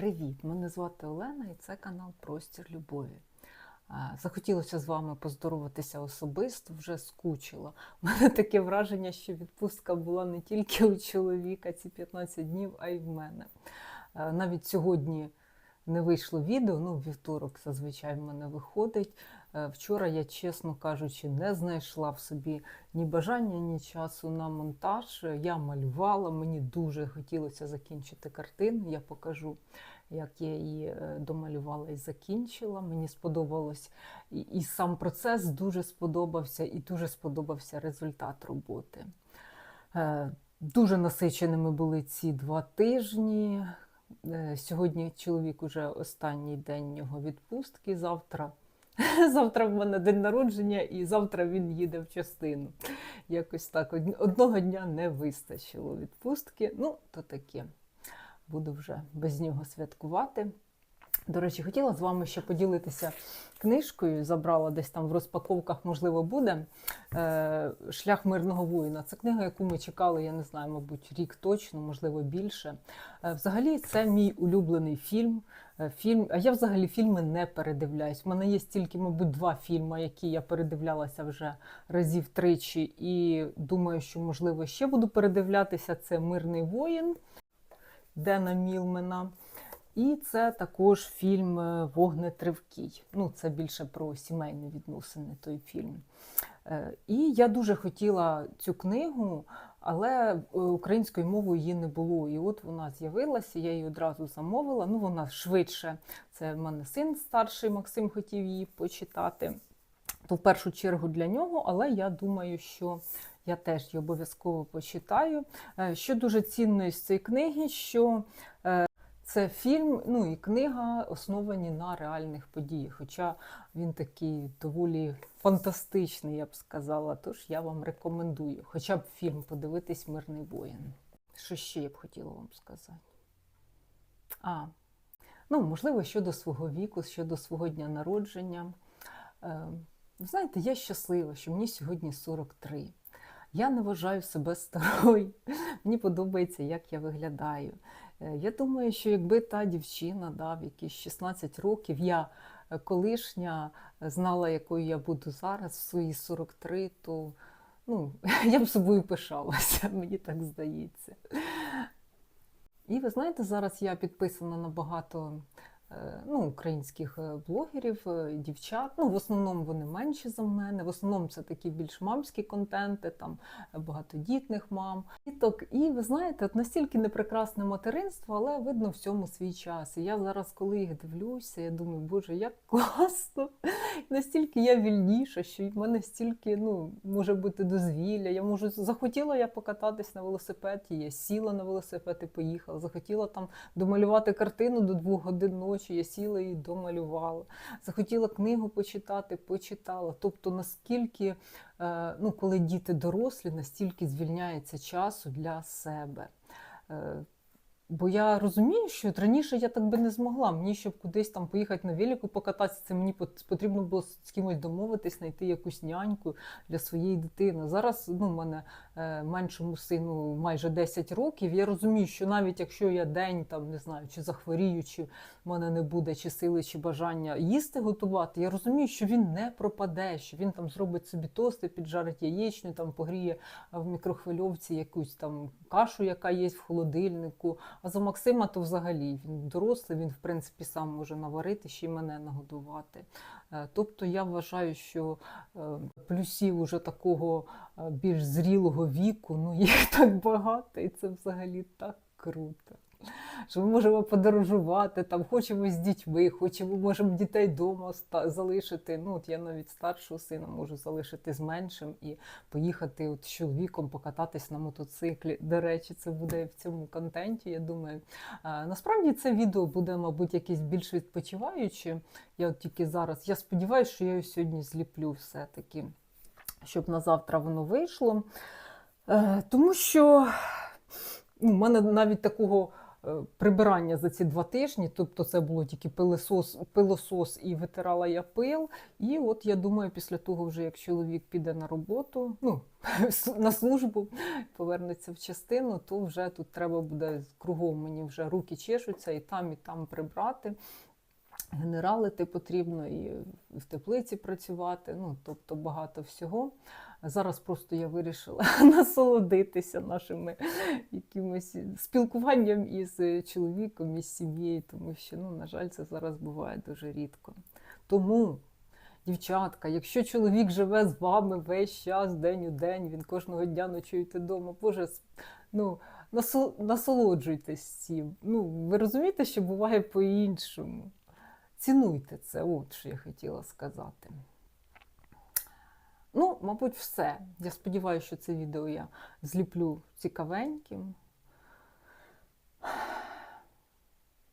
Привіт! Мене звати Олена і це канал Простір Любові. Захотілося з вами поздороватися особисто, вже скучила. У мене таке враження, що відпустка була не тільки у чоловіка ці 15 днів, а й в мене. Навіть сьогодні не вийшло відео, ну, вівторок зазвичай в мене виходить. Е, Вчора я, чесно кажучи, не знайшла в собі ні бажання, ні часу на монтаж. Я малювала, мені дуже хотілося закінчити картину. Я покажу, як я її е, домалювала і закінчила. Мені сподобалось і, і сам процес дуже сподобався, і дуже сподобався результат роботи. Е, Дуже насиченими були ці два тижні. Сьогодні чоловік уже останній день його відпустки. Завтра Завтра в мене день народження, і завтра він їде в частину. Якось так. Одного дня не вистачило відпустки. Ну, то таке. Буду вже без нього святкувати. До речі, хотіла з вами ще поділитися книжкою. Забрала десь там в розпаковках, можливо, буде. Е, Шлях мирного воїна. Це книга, яку ми чекали, я не знаю, мабуть, рік точно, можливо, більше. Е, Взагалі, це мій улюблений фільм. Е, Фільм, а я взагалі фільми не передивляюсь. У мене є тільки, мабуть, два фільми, які я передивлялася вже разів тричі, і думаю, що можливо ще буду передивлятися. Це Мирний воїн Дена Мілмена. І це також фільм е, Вогнетривкий. Ну, це більше про сімейні відносини той фільм. Е, І я дуже хотіла цю книгу, але е, українською мовою її не було. І от вона з'явилася, я її одразу замовила. Ну, вона швидше. Це в мене син старший Максим хотів її почитати. То в першу чергу для нього, але я думаю, що я теж її обов'язково почитаю. Що дуже цінно із цієї книги, що це фільм, ну і книга основані на реальних подіях. Хоча він такий доволі фантастичний, я б сказала. Тож я вам рекомендую хоча б фільм подивитись Мирний воїн. Що ще я б хотіла вам сказати? А, ну, можливо, щодо свого віку, щодо свого дня народження. Е, знаєте, я щаслива, що мені сьогодні 43. Я не вважаю себе старою. Мені подобається, як я виглядаю. Е, Я думаю, що якби та дівчина да, в якісь 16 років, я е, колишня е, знала, якою я буду зараз, в свої 43, то ну, я б собою пишалася, мені так здається. І ви знаєте, зараз я підписана на багато ну, українських е, блогерів, е, дівчат. Ну, в основному вони менші за мене. В основному це такі більш мамські контенти, там е, багатодітних мам. Діток. І ви знаєте, от настільки непрекрасне материнство, але видно всьому свій час. І я зараз, коли їх дивлюся, я думаю, боже, як класно! Настільки я вільніша, що в мене стільки ну, може бути дозвілля. Я можу захотіла я покататись на велосипеді, я сіла на велосипед і поїхала. Захотіла там домалювати картину до двох годин ночі, я сіла і домалювала. Захотіла книгу почитати, почитала. Тобто, наскільки, е, ну, коли діти дорослі, настільки звільняється часу для себе. Бо я розумію, що от раніше я так би не змогла. Мені, щоб кудись там поїхати на велику покататися, це мені потрібно було з кимось домовитись, знайти якусь няньку для своєї дитини. Зараз ну, в мене е, меншому сину майже 10 років. Я розумію, що навіть якщо я день там не знаю, чи захворію, чи в мене не буде чи сили, чи бажання їсти готувати, я розумію, що він не пропаде, що він там зробить собі тости, піджарить яєчню, там погріє в мікрохвильовці якусь там кашу, яка є в холодильнику. А за Максима то взагалі він дорослий, він в принципі сам може наварити, ще й мене нагодувати. Е, Тобто я вважаю, що е, плюсів уже такого е, більш зрілого віку, ну їх так багато, і це взагалі так круто. Що ми можемо подорожувати, там хочемо з дітьми, хочемо, можемо дітей вдома залишити. Ну, от я навіть старшого сина можу залишити з меншим і поїхати от з чоловіком покататись на мотоциклі. До речі, це буде в цьому контенті. Я думаю, насправді це відео буде, мабуть, якесь більш відпочиваюче. Я от тільки зараз. Я сподіваюся, що я його сьогодні зліплю все-таки, щоб на завтра воно вийшло. Е, Тому що у мене навіть такого прибирання за ці два тижні. Тобто це було тільки пилосос, пилосос і витирала я пил. І от я думаю, після того, вже як чоловік піде на роботу, ну на службу, повернеться в частину, то вже тут треба буде кругом мені вже руки чешуться і там, і там прибрати. Генералити потрібно і в теплиці працювати, ну тобто багато всього. Зараз просто я вирішила насолодитися нашими якимось спілкуванням із чоловіком, із сім'єю, тому що, ну, на жаль, це зараз буває дуже рідко. Тому, дівчатка, якщо чоловік живе з вами весь час, день у день, він кожного дня ночуєте вдома, Боже, ну, насолоджуйтесь цим. Ну, ви розумієте, що буває по-іншому. Цінуйте це, от що я хотіла сказати. Ну, мабуть, все. Я сподіваюся, що це відео я зліплю цікавеньким.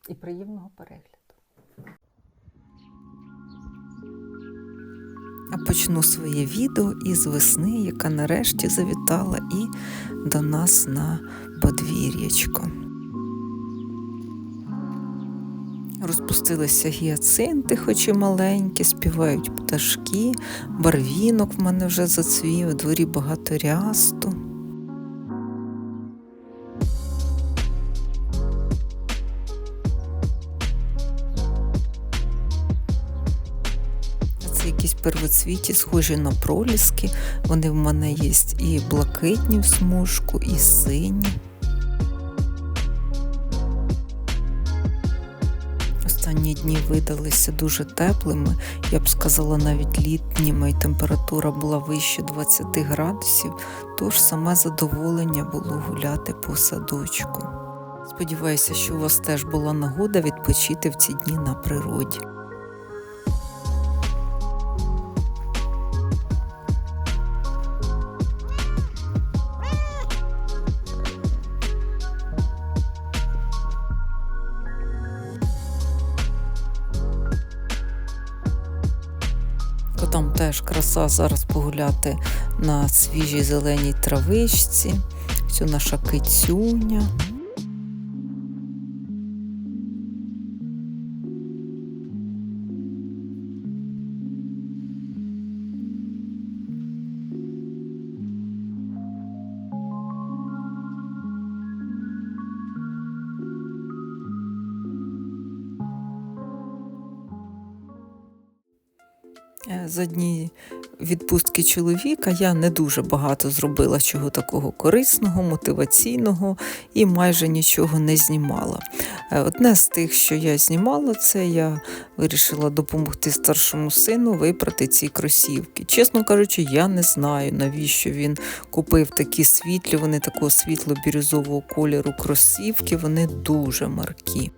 І приємного перегляду. А почну своє відео із весни, яка нарешті завітала і до нас на подвір'ячко. Розпустилися гіацинти, хоч і маленькі, співають пташки, барвінок в мене вже зацвів, у дворі багато рясту. Якісь первоцвіті, схожі на проліски. Вони в мене є і блакитні в смужку, і сині. Дні видалися дуже теплими, я б сказала, навіть літніми, і температура була вище 20 градусів, тож саме задоволення було гуляти по садочку. Сподіваюся, що у вас теж була нагода відпочити в ці дні на природі. Теж краса зараз погуляти на свіжій зеленій травичці. Цю наша кицюня. За дні відпустки чоловіка я не дуже багато зробила чого такого корисного, мотиваційного і майже нічого не знімала. Е, Одне з тих, що я знімала, це я вирішила допомогти старшому сину випрати ці кросівки. Чесно кажучи, я не знаю, навіщо він купив такі світлі, вони такого світло-бірюзового кольору кросівки, вони дуже маркі.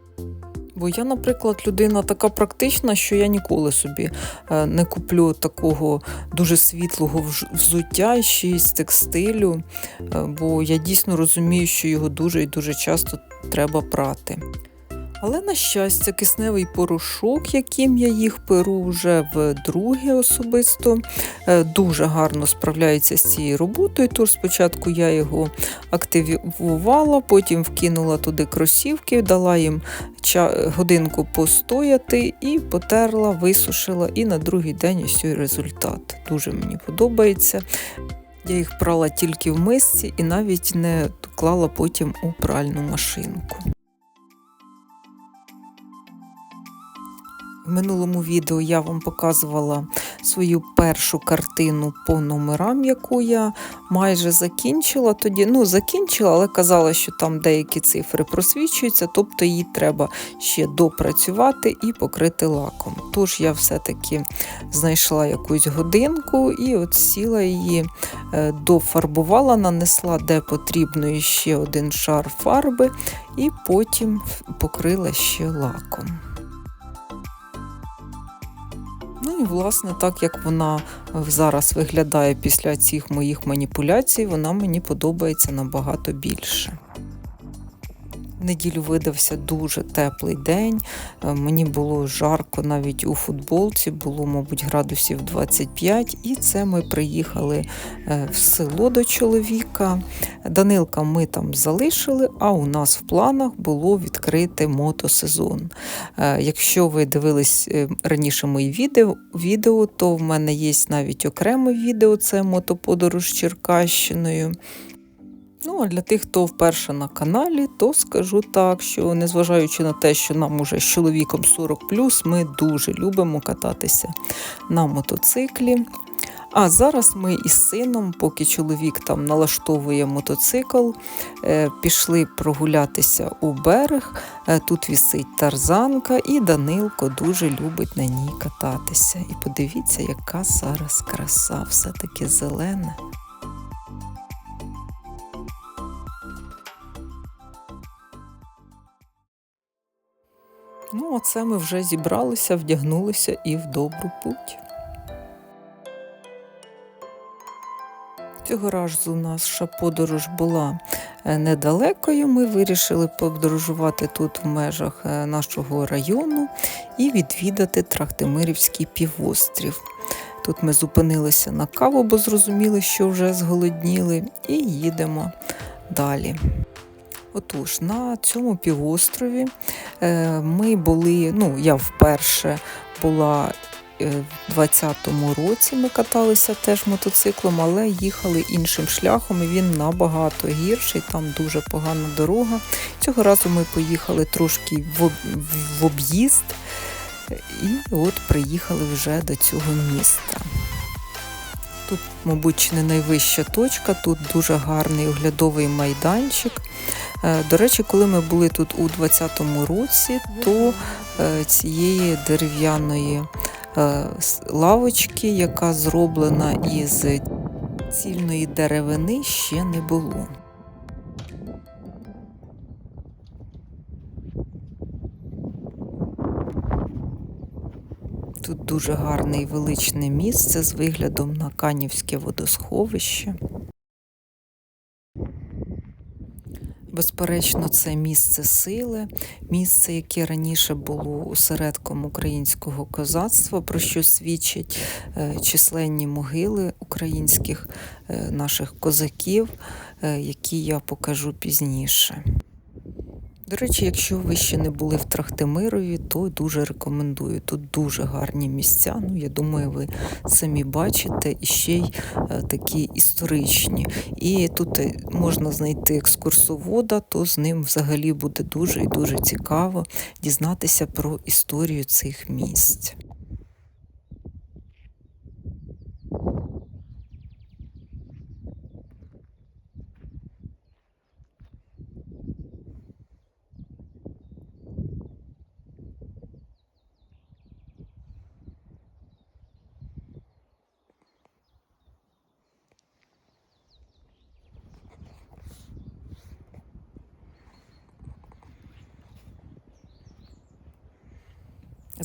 Бо я, наприклад, людина така практична, що я ніколи собі е, не куплю такого дуже світлого взуття ще з текстилю, е, бо я дійсно розумію, що його дуже і дуже часто треба прати. Але, на щастя, кисневий порошок, яким я їх перу вже вдруге особисто, е, дуже гарно справляється з цією роботою. Тож спочатку я його активувала, потім вкинула туди кросівки, дала їм годинку постояти і потерла, висушила. І на другий день ось результат. Дуже мені подобається. Я їх прала тільки в мисці і навіть не клала потім у пральну машинку. В минулому відео я вам показувала свою першу картину по номерам, яку я майже закінчила. Тоді ну закінчила, але казала, що там деякі цифри просвічуються, тобто її треба ще допрацювати і покрити лаком. Тож я все-таки знайшла якусь годинку і от сіла її, е, дофарбувала, нанесла де потрібно ще один шар фарби, і потім покрила ще лаком. І власне, так як вона зараз виглядає після цих моїх маніпуляцій, вона мені подобається набагато більше. Неділю видався дуже теплий день. Е, Мені було жарко навіть у футболці, було, мабуть, градусів 25. І це ми приїхали е, в село до чоловіка. Данилка ми там залишили, а у нас в планах було відкрити мотосезон. Е, Якщо ви дивились раніше мої відео, відео, то в мене є навіть окреме відео, це мотоподорож Черкащиною. Ну, а для тих, хто вперше на каналі, то скажу так, що незважаючи на те, що нам уже з чоловіком 40 ми дуже любимо кататися на мотоциклі. А зараз ми із сином, поки чоловік там налаштовує мотоцикл, е, пішли прогулятися у берег. Е, Тут вісить тарзанка, і Данилко дуже любить на ній кататися. І подивіться, яка зараз краса, все таки зелена. Ну, оце ми вже зібралися, вдягнулися і в добру путь. Цього разу ще подорож була е, недалекою. Ми вирішили подорожувати тут в межах е, нашого району і відвідати Трахтимирівський півострів. Тут ми зупинилися на каву, бо зрозуміли, що вже зголодніли, і їдемо далі. Отож, на цьому півострові е, ми були, ну, я вперше була е, в 20-му році. Ми каталися теж мотоциклом, але їхали іншим шляхом, і він набагато гірший, там дуже погана дорога. Цього разу ми поїхали трошки в, об- в об'їзд, і от приїхали вже до цього міста. Тут, мабуть, не найвища точка, тут дуже гарний оглядовий майданчик. Е, До речі, коли ми були тут у 20-му році, то е, цієї дерев'яної е, лавочки, яка зроблена із цільної деревини, ще не було. Тут дуже гарне і величне місце з виглядом на Канівське водосховище. Безперечно, це місце сили, місце, яке раніше було осередком українського козацтва, про що свідчать е, численні могили українських е, наших козаків, е, які я покажу пізніше. До речі, якщо ви ще не були в Трахтимирові, то дуже рекомендую. Тут дуже гарні місця. Ну, я думаю, ви самі бачите, і ще й е, такі історичні. І тут е, можна знайти екскурсовода, то з ним взагалі буде дуже і дуже цікаво дізнатися про історію цих місць.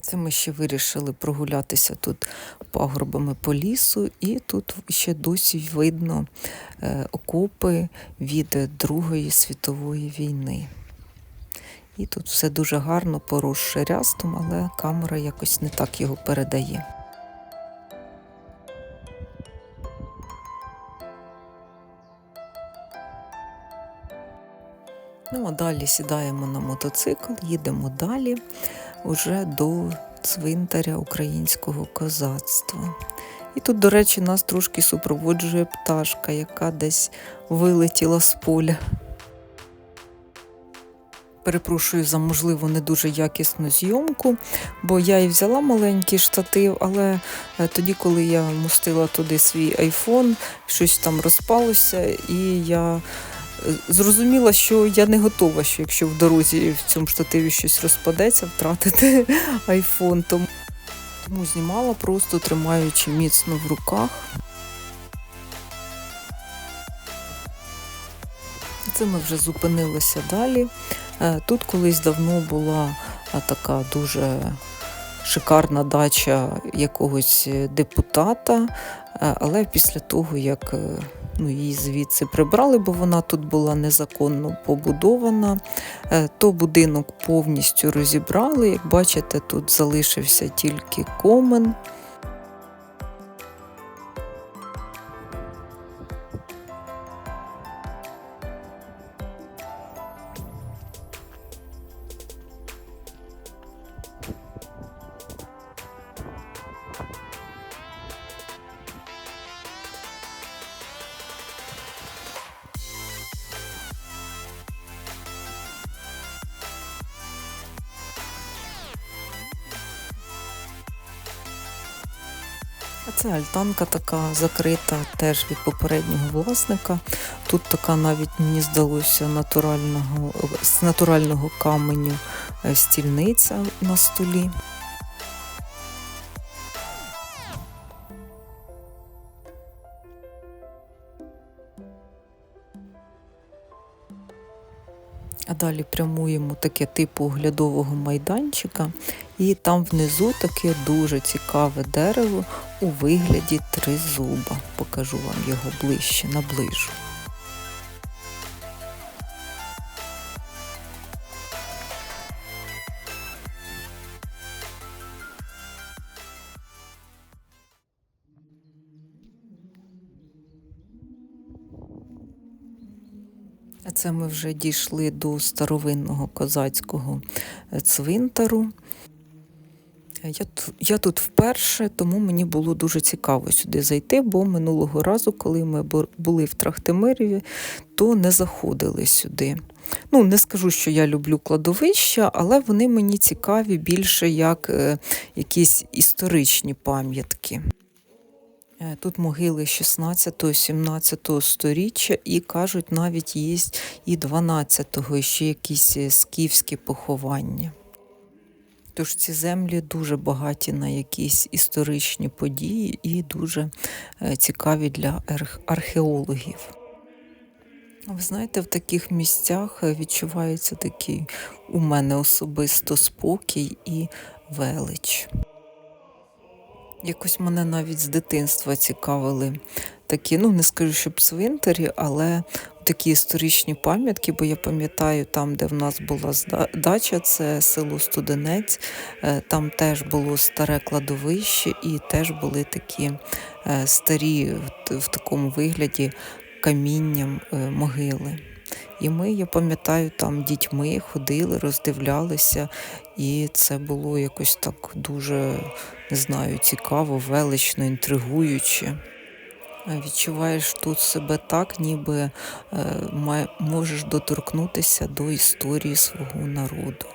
Це ми ще вирішили прогулятися тут пагорбами по лісу, і тут ще досі видно е, окопи від Другої світової війни. І тут все дуже гарно поросше рястом, але камера якось не так його передає. Ну а далі сідаємо на мотоцикл, їдемо далі уже до цвинтаря українського козацтва. І тут, до речі, нас трошки супроводжує пташка, яка десь вилетіла з поля. Перепрошую за можливо не дуже якісну зйомку, бо я і взяла маленький штатив, але е, тоді, коли я мостила туди свій айфон, щось там розпалося, і я зрозуміла, що я не готова, що якщо в дорозі в цьому штативі щось розпадеться, втратити айфон. Тому знімала просто тримаючи міцно в руках. Це ми вже зупинилися далі. Е, Тут колись давно була е, така дуже шикарна дача якогось е, депутата, але після того, як ну, її звідси прибрали, бо вона тут була незаконно побудована. Е, То будинок повністю розібрали. Як бачите, тут залишився тільки комен. Це альтанка така закрита теж від попереднього власника. Тут така навіть мені здалося натурального, з натурального каменю е, стільниця на столі. А далі прямуємо таке типу оглядового майданчика, і там внизу таке дуже цікаве дерево у вигляді тризуба. Покажу вам його ближче, наближу. Це ми вже дійшли до старовинного козацького е, цвинтару. Я, я тут вперше, тому мені було дуже цікаво сюди зайти, бо минулого разу, коли ми були в Трахтимирові, то не заходили сюди. Ну, не скажу, що я люблю кладовища, але вони мені цікаві більше як е, якісь історичні пам'ятки. Е, Тут могили 16-17 сторіччя і кажуть, навіть є і 12-го, і ще якісь е, скіфські поховання. Тож ці землі дуже багаті на якісь історичні події і дуже е, цікаві для археологів. Ви знаєте, в таких місцях е, відчувається такий у мене особисто спокій і велич. Якось мене навіть з дитинства цікавили такі, ну не скажу, щоб цвинтарі, але такі історичні пам'ятки, бо я пам'ятаю, там, де в нас була дача, це село Студенець, е, там теж було старе кладовище, і теж були такі е, старі в такому вигляді камінням е, могили. І ми, я пам'ятаю, там дітьми ходили, роздивлялися, і це було якось так дуже, не знаю, цікаво, велично, інтригуюче. Е, Відчуваєш тут себе так, ніби е, можеш доторкнутися до історії свого народу.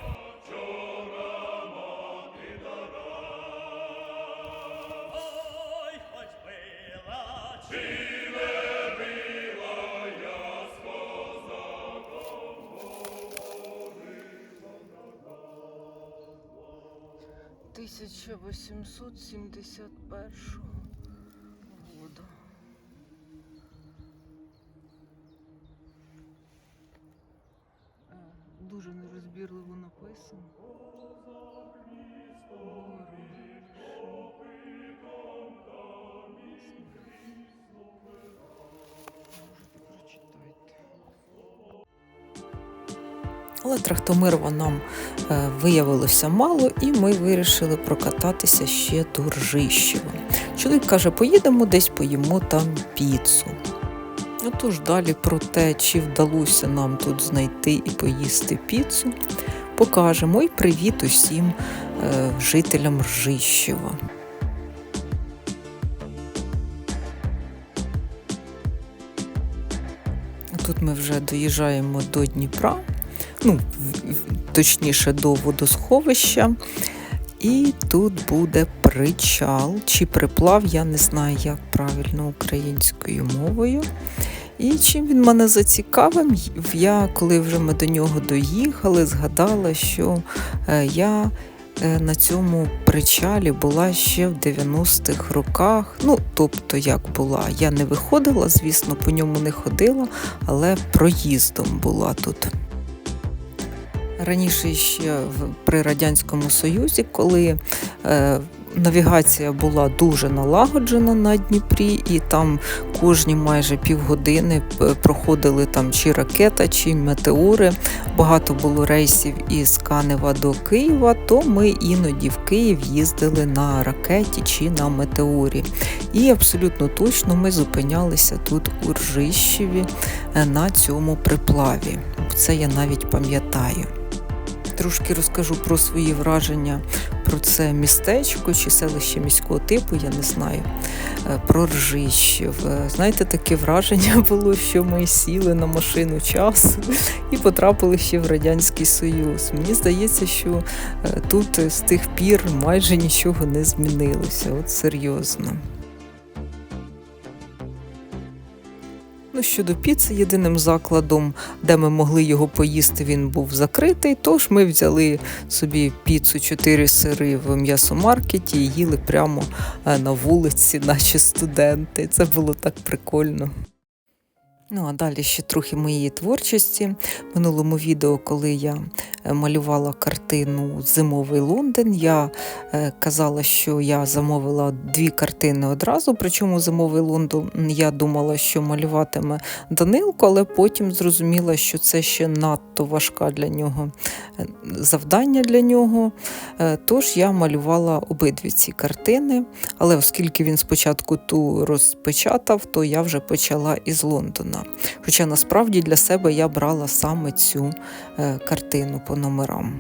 Тисяча вісімсот сімдесят першого Дуже нерозбірливо написано. Але Трахтомирова нам е, виявилося мало, і ми вирішили прокататися ще до Ржищева. Чоловік каже, поїдемо десь поїмо там піцу. Отож далі про те, чи вдалося нам тут знайти і поїсти піцу, покажемо і привіт усім е, жителям Ржищева. Тут ми вже доїжджаємо до Дніпра, ну, точніше, до водосховища. І тут буде причал чи приплав, я не знаю, як правильно українською мовою. І чим він мене зацікавив, я, коли вже ми до нього доїхали, згадала, що е, я е, на цьому причалі була ще в 90-х роках. Ну, тобто, як була, я не виходила, звісно, по ньому не ходила, але проїздом була тут. Раніше ще при Радянському Союзі, коли е, навігація була дуже налагоджена на Дніпрі, і там кожні майже півгодини проходили там чи ракета, чи метеори. Багато було рейсів із Канева до Києва, то ми іноді в Київ їздили на ракеті чи на метеорі. І абсолютно точно ми зупинялися тут у Ржищеві е, на цьому приплаві. Це я навіть пам'ятаю. Трошки розкажу про свої враження про це містечко чи селище міського типу, я не знаю. Е, Про Ржищів. Е, Знаєте, таке враження було, що ми сіли на машину часу і потрапили ще в Радянський Союз. Мені здається, що е, тут з тих пір майже нічого не змінилося. От серйозно. Ну, щодо піци, єдиним закладом, де ми могли його поїсти, він був закритий. Тож ми взяли собі піцу чотири сири в м'ясомаркеті і їли прямо е, на вулиці, наче студенти. Це було так прикольно. Ну, а далі ще трохи моєї творчості. В минулому відео, коли я е, малювала картину Зимовий Лондон, я е, казала, що я замовила дві картини одразу. Причому зимовий Лондон я думала, що малюватиме Данилко, але потім зрозуміла, що це ще надто важка для нього е, завдання для нього. Тож я малювала обидві ці картини. Але оскільки він спочатку ту розпечатав, то я вже почала із Лондона. Хоча насправді для себе я брала саме цю е, картину по номерам.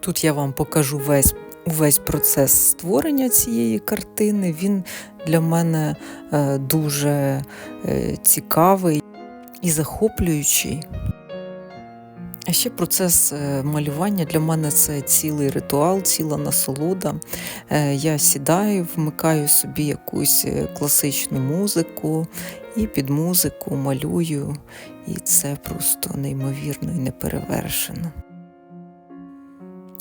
Тут я вам покажу весь, увесь процес створення цієї картини. Він для мене е, дуже е, цікавий і захоплюючий. А ще процес малювання для мене це цілий ритуал, ціла насолода. Я сідаю, вмикаю собі якусь класичну музику і під музику малюю, і це просто неймовірно і неперевершено.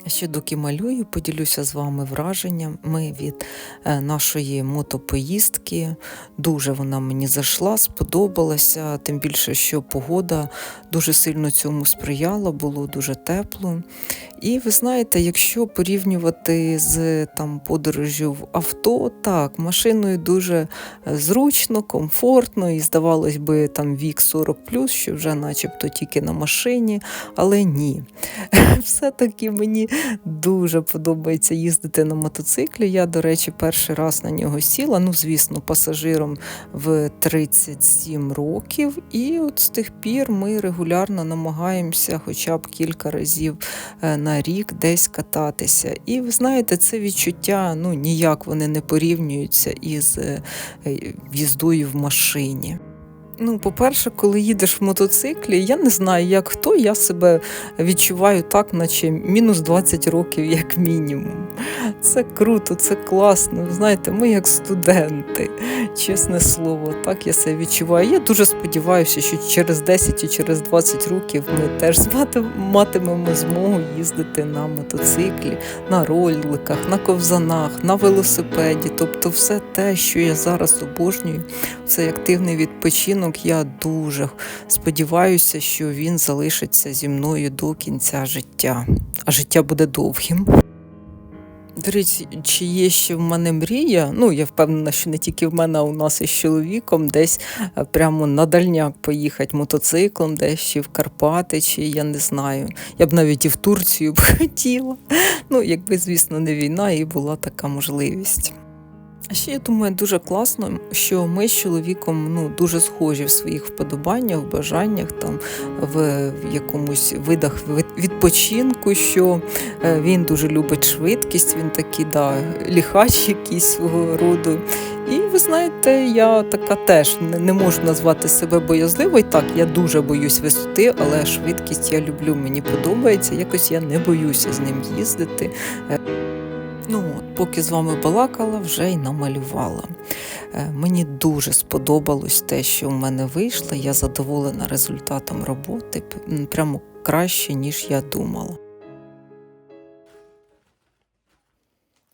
Ще доки малюю, поділюся з вами враженнями від е, нашої мотопоїздки. Дуже вона мені зайшла, сподобалася, тим більше, що погода дуже сильно цьому сприяла, було дуже тепло. І ви знаєте, якщо порівнювати з там подорожю в авто, так, машиною дуже е, зручно, комфортно, і здавалось би, там вік 40 що вже начебто тільки на машині, але ні. Все-таки мені дуже подобається їздити на мотоциклі. Я, до речі, перший раз на нього сіла. Ну, звісно, пасажиром в 37 років. І от з тих пір ми регулярно намагаємося хоча б кілька разів е, на рік десь кататися. І ви знаєте, це відчуття ну, ніяк вони не порівнюються із е, е, їздою в машині. Ну, по-перше, коли їдеш в мотоциклі, я не знаю, як хто, я себе відчуваю так, наче мінус 20 років, як мінімум. Це круто, це класно. Знаєте, ми як студенти, чесне слово, так я себе відчуваю. Я дуже сподіваюся, що через 10 і через 20 років ми теж матимемо змогу їздити на мотоциклі, на роликах, на ковзанах, на велосипеді. Тобто, все те, що я зараз обожнюю, цей активний відпочинок. Я дуже сподіваюся, що він залишиться зі мною до кінця життя, а життя буде довгим. До речі, чи є ще в мене мрія? Ну, я впевнена, що не тільки в мене, а у нас із чоловіком десь е, прямо на дальняк поїхати мотоциклом, десь чи в Карпати, чи я не знаю. Я б навіть і в Турцію б хотіла. Ну, якби, звісно, не війна, і була така можливість. А ще я думаю, дуже класно, що ми з чоловіком ну, дуже схожі в своїх вподобаннях, бажаннях, там, в, якомусь видах відпочинку, що е, він дуже любить швидкість, він такий да, ліхач якийсь свого роду. І ви знаєте, я така теж не можу назвати себе боязливою. Так, я дуже боюсь висоти, але швидкість я люблю, мені подобається. Якось я не боюся з ним їздити. Поки з вами балакала, вже й намалювала. Е, Мені дуже сподобалось те, що в мене вийшло. Я задоволена результатом роботи, прямо краще, ніж я думала.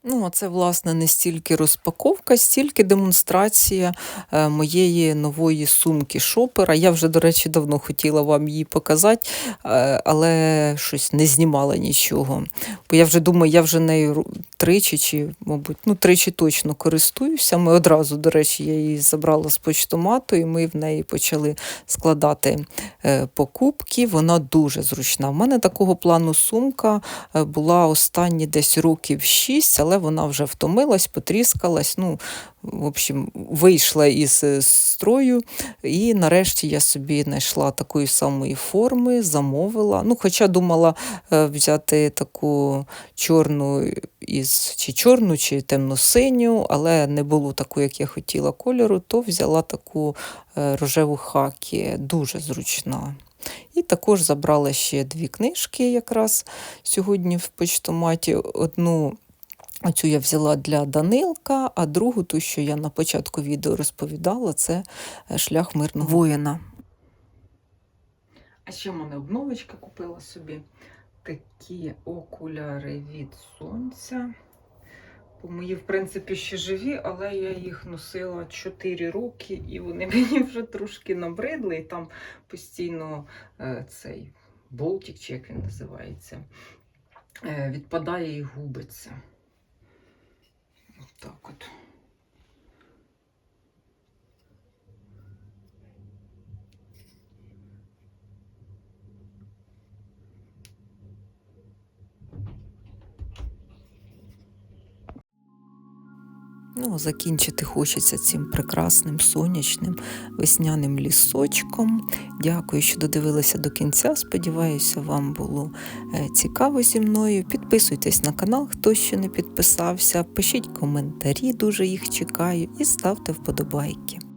Ну, а це, власне, не стільки розпаковка, стільки демонстрація е, моєї нової сумки шопера. Я вже, до речі, давно хотіла вам її показати, е, але щось не знімала нічого. Бо я вже думаю, я вже нею тричі, чи, мабуть, ну, тричі точно користуюся. Ми одразу, до речі, я її забрала з почтомату, і ми в неї почали складати е, покупки. Вона дуже зручна. У мене такого плану сумка е, була останні десь років 6, але вона вже втомилась, потріскалась. Ну, в общем, вийшла із е, строю, і нарешті я собі знайшла такої самої форми, замовила. Ну, хоча думала е, взяти таку чорну із чи чорну, чи темно-синю, але не було таку, як я хотіла кольору, то взяла таку е, рожеву хакі, дуже зручна. І також забрала ще дві книжки якраз сьогодні в почтоматі. Одну Оцю я взяла для Данилка, а другу, ту, що я на початку відео розповідала, це е, шлях мирного воїна. А ще в мене обновочка купила собі такі окуляри від сонця. Бо мої, в принципі, ще живі, але я їх носила 4 роки, і вони мені вже трошки набридли, і там постійно е, цей болтик, чи як він називається, е, відпадає і губиться. Так от. Ну, закінчити хочеться цим прекрасним сонячним весняним лісочком. Дякую, що додивилися до кінця. Сподіваюся, вам було е, цікаво зі мною. Підписуйтесь на канал, хто ще не підписався. Пишіть коментарі, дуже їх чекаю, і ставте вподобайки.